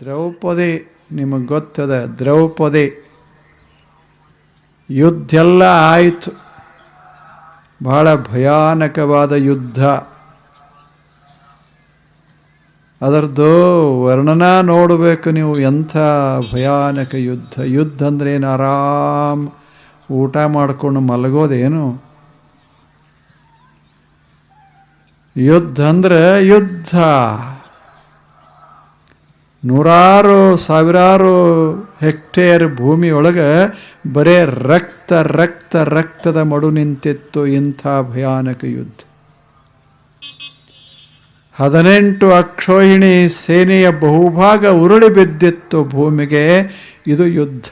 ದ್ರೌಪದಿ, ನಿಮಗೆ ಗೊತ್ತದ ದ್ರೌಪದಿ. ಯುದ್ಧ ಎಲ್ಲ ಆಯಿತು. ಬಹಳ ಭಯಾನಕವಾದ ಯುದ್ಧ. ಅದರದ್ದು ವರ್ಣನ ನೋಡಬೇಕು ನೀವು ಎಂಥ ಭಯಾನಕ ಯುದ್ಧ. ಯುದ್ಧ ಅಂದ್ರೆ ಏನು? ಆರಾಮ್ ಊಟ ಮಾಡಿಕೊಂಡು ಮಲಗೋದೇನು? ಯುದ್ಧ ಅಂದ್ರೆ ಯುದ್ಧ. ನೂರಾರು, ಸಾವಿರಾರು ಹೆಕ್ಟೇರ್ ಭೂಮಿಯೊಳಗೆ ಬರೇ ರಕ್ತ ರಕ್ತ, ರಕ್ತದ ಮಡು ನಿಂತಿತ್ತು ಇಂಥ ಭಯಾನಕ ಯುದ್ಧ. ಹದಿನೆಂಟು ಅಕ್ಷೋಹಿಣಿ ಸೇನೆಯ ಬಹುಭಾಗ ಉರುಳಿ ಬಿದ್ದಿತ್ತು ಭೂಮಿಗೆ. ಇದು ಯುದ್ಧ.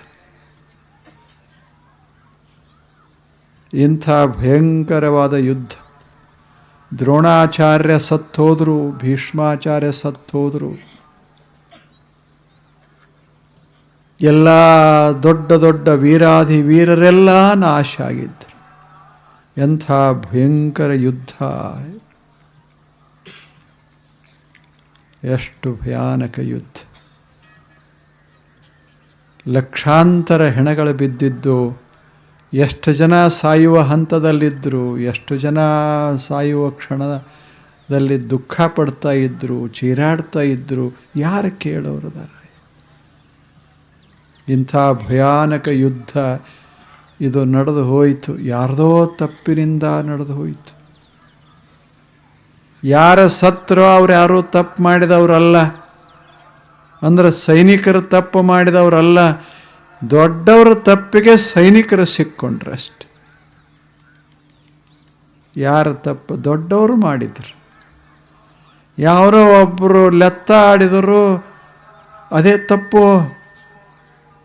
ಇಂಥ ಭಯಂಕರವಾದ ಯುದ್ಧ. ದ್ರೋಣಾಚಾರ್ಯ ಸತ್ತೋದ್ರು, ಭೀಷ್ಮಾಚಾರ್ಯ ಸತ್ತೋದ್ರು. ಎಲ್ಲ ದೊಡ್ಡ ದೊಡ್ಡ ವೀರಾಧಿ ವೀರರೆಲ್ಲ ನಾಶ ಆಗಿದ್ದರು ಎಂಥ ಭಯಂಕರ ಯುದ್ಧ. ಎಷ್ಟು ಭಯಾನಕ ಯುದ್ಧ. ಲಕ್ಷಾಂತರ ಹೆಣಗಳು ಬಿದ್ದಿದ್ದು, ಎಷ್ಟು ಜನ ಸಾಯುವ ಹಂತದಲ್ಲಿದ್ದರು ಎಷ್ಟು ಜನ ಸಾಯುವ ಕ್ಷಣದಲ್ಲಿ ದುಃಖ ಪಡ್ತಾ ಇದ್ದರು ಚೀರಾಡ್ತಾ ಇದ್ದರು ಯಾರು ಕೇಳೋರದಾರ ಇಂಥ ಭಯಾನಕ ಯುದ್ಧ ಇದು ನಡೆದು ಹೋಯಿತು. ಯಾರದೋ ತಪ್ಪಿನಿಂದ ನಡೆದು ಹೋಯಿತು. ಯಾರ ಸತ್ರೋ ಅವ್ರು ಯಾರೂ ತಪ್ಪು ಮಾಡಿದವರಲ್ಲ? ಅಂದ್ರೆ ಸೈನಿಕರು ತಪ್ಪು ಮಾಡಿದವರಲ್ಲ? ದೊಡ್ಡವರ ತಪ್ಪಿಗೆ ಸೈನಿಕರು ಸಿಕ್ಕೊಂಡ್ರು ಅಷ್ಟೆ. ಯಾರ ತಪ್ಪು? ದೊಡ್ಡವರು ಮಾಡಿದ್ರು. ಯಾರೋ ಒಬ್ಬರು ಲೆತ್ತ ಆಡಿದರು, ಅದೇ ತಪ್ಪು.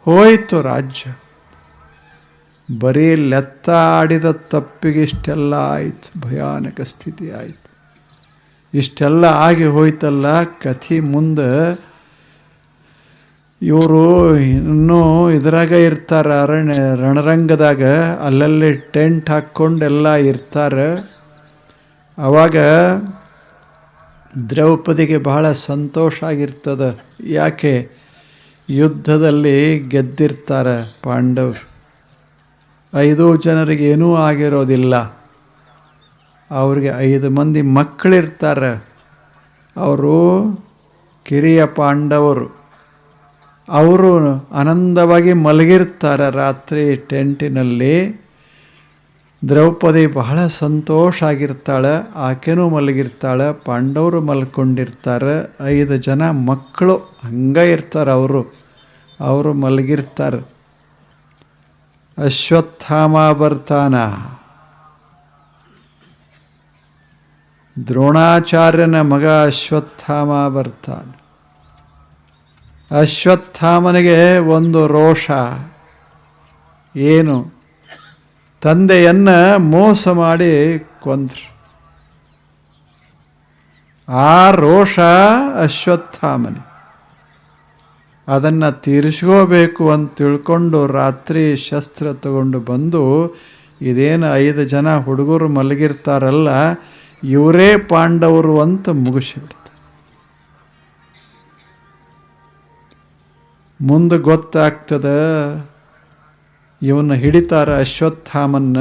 ಹೋಯಿತು ರಾಜ್ಯ. ಬರೀ ಲೆತ್ತ ಆಡಿದ ತಪ್ಪಿಗೆ ಇಷ್ಟೆಲ್ಲ ಆಯಿತು. ಭಯಾನಕ ಸ್ಥಿತಿ ಆಯಿತು. ಇಷ್ಟೆಲ್ಲ ಆಗಿ ಹೋಯ್ತಲ್ಲ, ಕಥೆ ಮುಂದೆ ಇವರು ಇನ್ನೂ ಇದ್ರಾಗ ಇರ್ತಾರೆ, ಅರಣ್ಯ, ರಣರಂಗದಾಗ ಅಲ್ಲಲ್ಲಿ ಟೆಂಟ್ ಹಾಕ್ಕೊಂಡೆಲ್ಲ ಇರ್ತಾರೆ. ಆವಾಗ ದ್ರೌಪದಿಗೆ ಬಹಳ ಸಂತೋಷ ಆಗಿರ್ತದೆ. ಯಾಕೆ? ಯುದ್ಧದಲ್ಲಿ ಗೆದ್ದಿರ್ತಾರೆ ಪಾಂಡವರು. ಐದು ಜನರಿಗೆ ಏನೂ ಆಗಿರೋದಿಲ್ಲ. ಅವ್ರಿಗೆ ಐದು ಮಂದಿ ಮಕ್ಕಳಿರ್ತಾರೆ. ಅವರು ಕಿರಿಯ ಪಾಂಡವರು. ಅವರು ಆನಂದವಾಗಿ ಮಲಗಿರ್ತಾರೆ ರಾತ್ರಿ ಟೆಂಟಿನಲ್ಲಿ. ದ್ರೌಪದಿ ಬಹಳ ಸಂತೋಷ ಆಗಿರ್ತಾಳೆ, ಆಕೆನೂ ಮಲಗಿರ್ತಾಳೆ, ಪಾಂಡವರು ಮಲ್ಕೊಂಡಿರ್ತಾರೆ, ಐದು ಜನ ಮಕ್ಕಳು ಹಂಗೆ ಇರ್ತಾರೆ ಅವರು ಅವರು ಮಲಗಿರ್ತಾರೆ. ಅಶ್ವತ್ಥಾಮ ಬರ್ತಾನ. ದ್ರೋಣಾಚಾರ್ಯನ ಮಗ ಅಶ್ವತ್ಥಾಮ ಬರ್ತಾನೆ. ಅಶ್ವತ್ಥಾಮನಿಗೆ ಒಂದು ರೋಷ. ಏನು? ತಂದೆಯನ್ನ ಮೋಸ ಮಾಡಿ ಕೊಂದ್ರು. ಆ ರೋಷ ಅಶ್ವತ್ಥಾಮನಿ. ಅದನ್ನು ತೀರಿಸ್ಕೋಬೇಕು ಅಂತ ತಿಳ್ಕೊಂಡು ರಾತ್ರಿ ಶಸ್ತ್ರ ತಗೊಂಡು ಬಂದು ಇದೇನು ಐದು ಜನ ಹುಡುಗರು ಮಲಗಿರ್ತಾರಲ್ಲ, ಇವರೇ ಪಾಂಡವರು ಅಂತ ಮುಗಿಸಿಬಿಡ್ತಾರೆ ಮುಂದೆ ಗೊತ್ತಾಗ್ತದ ಇವನ್ನ ಹಿಡಿತಾರ ಅಶ್ವತ್ಥಾಮನ್ನ.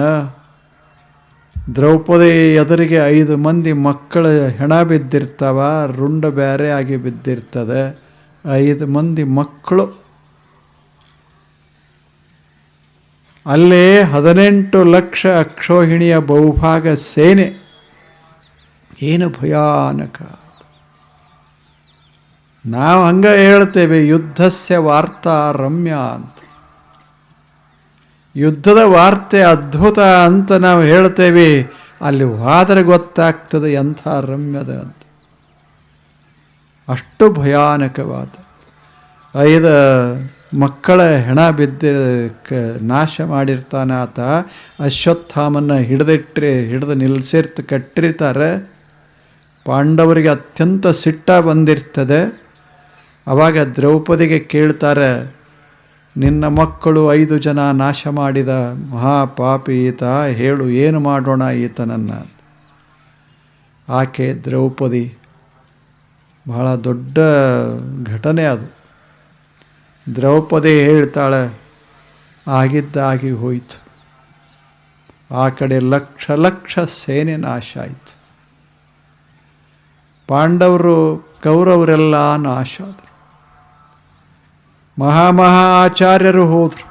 ದ್ರೌಪದಿ ಎದುರಿಗೆ ಐದು ಮಂದಿ ಮಕ್ಕಳ ಹೆಣ ಬಿದ್ದಿರ್ತಾವ, ರುಂಡ ಬ್ಯಾರೆ ಆಗಿ ಬಿದ್ದಿರ್ತದೆ. ಐದು ಮಂದಿ ಮಕ್ಕಳು. ಅಲ್ಲೇ ಹದಿನೆಂಟು ಲಕ್ಷ ಅಕ್ಷೋಹಿಣಿಯ ಬಹುಭಾಗ ಸೇನೆ. ಏನು ಭಯಾನಕ. ನಾವು ಹಂಗ ಹೇಳ್ತೇವೆ, ಯುದ್ಧಸ್ಯ ವಾರ್ತಾ ರಮ್ಯ ಅಂತ. ಯುದ್ಧದ ವಾರ್ತೆ ಅದ್ಭುತ ಅಂತ ನಾವು ಹೇಳ್ತೇವೆ. ಅಲ್ಲಿ ಹೋದರೆ ಗೊತ್ತಾಗ್ತದೆ ಎಂಥ ರಮ್ಯದ ಅಂತ. ಅಷ್ಟು ಭಯಾನಕವಾದ. ಐದು ಮಕ್ಕಳ ಹೆಣ ಬಿದ್ದ ನಾಶ ಮಾಡಿರ್ತಾನೆ ಆತ. ಅಶ್ವತ್ಥಾಮನ್ನ ಹಿಡಿದಿಟ್ರಿ, ಹಿಡಿದು ನಿಲ್ಲಿಸಿರ್ತ ಕಟ್ಟಿರ್ತಾರೆ. ಪಾಂಡವರಿಗೆ ಅತ್ಯಂತ ಸಿಟ್ಟ ಬಂದಿರ್ತದೆ. ಅವಾಗ ದ್ರೌಪದಿಗೆ ಕೇಳ್ತಾರೆ ನಿನ್ನ ಮಕ್ಕಳು ಐದು ಜನ ನಾಶ ಮಾಡಿದ ಮಹಾಪಾಪಿ ಈತ, ಹೇಳು, ಏನು ಮಾಡೋಣ ಈತನನ್ನು? ಆಕೆ ದ್ರೌಪದಿ. ಬಹಳ ದೊಡ್ಡ ಘಟನೆ ಅದು. ದ್ರೌಪದಿ ಹೇಳ್ತಾಳೆ, ಆಗಿದ್ದಾಗಿ ಹೋಯಿತು. ಆ ಕಡೆ ಲಕ್ಷ ಲಕ್ಷ ಸೇನೆ ನಾಶ ಆಯಿತು. ಪಾಂಡವರು, ಕೌರವರೆಲ್ಲ ನಾಶ ಆದರು. ಮಹಾಮಹಾ ಆಚಾರ್ಯರು ಹೋದರು.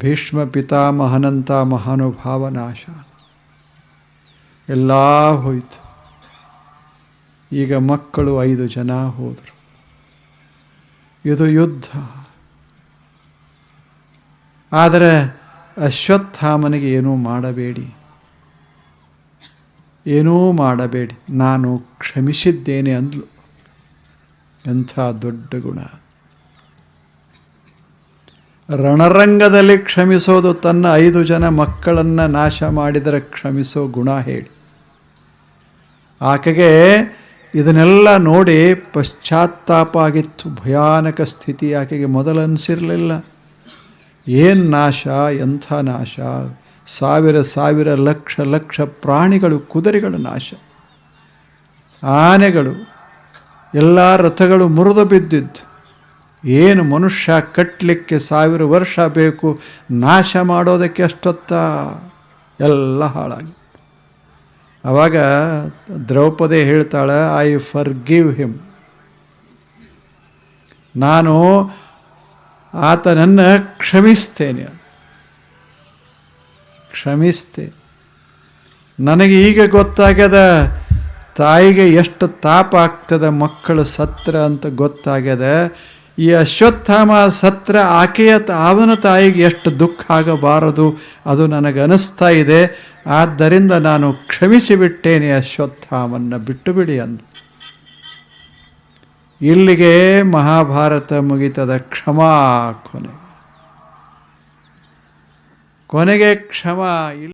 ಭೀಷ್ಮ ಮಹಾನುಭಾವ ನಾಶ ಎಲ್ಲ ಹೋಯಿತು. ಈಗ ಮಕ್ಕಳು ಐದು ಜನ ಹೋದರು. ಇದು ಯುದ್ಧ. ಆದರೆ ಅಶ್ವತ್ಥಾಮನಿಗೆ ಏನೂ ಮಾಡಬೇಡಿ. ಏನೂ ಮಾಡಬೇಡಿ. ನಾನು ಕ್ಷಮಿಸಿದ್ದೇನೆ ಅಂದ್ಲು. ಎಂಥ ದೊಡ್ಡ ಗುಣ. ರಣರಂಗದಲ್ಲಿ ಕ್ಷಮಿಸೋದು ತನ್ನ ಐದು ಜನ ಮಕ್ಕಳನ್ನು ನಾಶ ಮಾಡಿದರೆ ಕ್ಷಮಿಸೋ ಗುಣ ಹೇಳಿ. ಆಕೆಗೆ ಇದನ್ನೆಲ್ಲ ನೋಡಿ ಪಶ್ಚಾತ್ತಾಪ ಆಗಿತ್ತು ಭಯಾನಕ ಸ್ಥಿತಿ ಆಕೆಗೆ ಮೊದಲು ಅನಿಸಿರಲಿಲ್ಲ. ಏನು ನಾಶ, ಎಂಥ ನಾಶ? ಸಾವಿರ ಸಾವಿರ ಲಕ್ಷ ಲಕ್ಷ ಪ್ರಾಣಿಗಳು, ಕುದುರೆಗಳು ನಾಶ. ಆನೆಗಳು ಎಲ್ಲ ರಥಗಳು ಮುರಿದು ಬಿದ್ದಿದ್ದು. ಏನು ಮನುಷ್ಯ ಕಟ್ಟಲಿಕ್ಕೆ ಸಾವಿರ ವರ್ಷ ಬೇಕು, ನಾಶ ಮಾಡೋದಕ್ಕೆ ಅಷ್ಟೊತ್ತ ಎಲ್ಲ ಹಾಳಾಗಿ. ಆವಾಗ ದ್ರೌಪದಿ ಹೇಳ್ತಾಳೆ ಐ ಫರ್ ಗಿವ್ ಹಿಮ್ ನಾನು ಆತನನ್ನು ಕ್ಷಮಿಸ್ತೇನೆ. ಕ್ಷಮಿಸ್ತೇನೆ. ನನಗೆ ಈಗ ಗೊತ್ತಾಗ್ಯದ ತಾಯಿಗೆ ಎಷ್ಟು ತಾಪ ಆಗ್ತದೆ ಮಕ್ಕಳು ಸತ್ರ ಅಂತ ಗೊತ್ತಾಗ್ಯದ, ಈ ಅಶ್ವತ್ಥಾಮ ಸತ್ರ ಆಕೆಯ ಅವನ ತಾಯಿಗೆ ಎಷ್ಟು ದುಃಖ ಆಗಬಾರದು ಅದು ನನಗೆ ಅನಿಸ್ತಾ ಇದೆ, ಆದ್ದರಿಂದ ನಾನು ಕ್ಷಮಿಸಿಬಿಟ್ಟೇನೆ ಅಶ್ವತ್ಥಾಮನ್ನ ಬಿಟ್ಟು ಬಿಡಿ ಅಂದ. ಇಲ್ಲಿಗೆ ಮಹಾಭಾರತ ಮುಗಿತದ ಕ್ಷಮಾ ಕೊನೆ. ಕೊನೆಗೆ ಕ್ಷಮ ಇಲ್ಲ.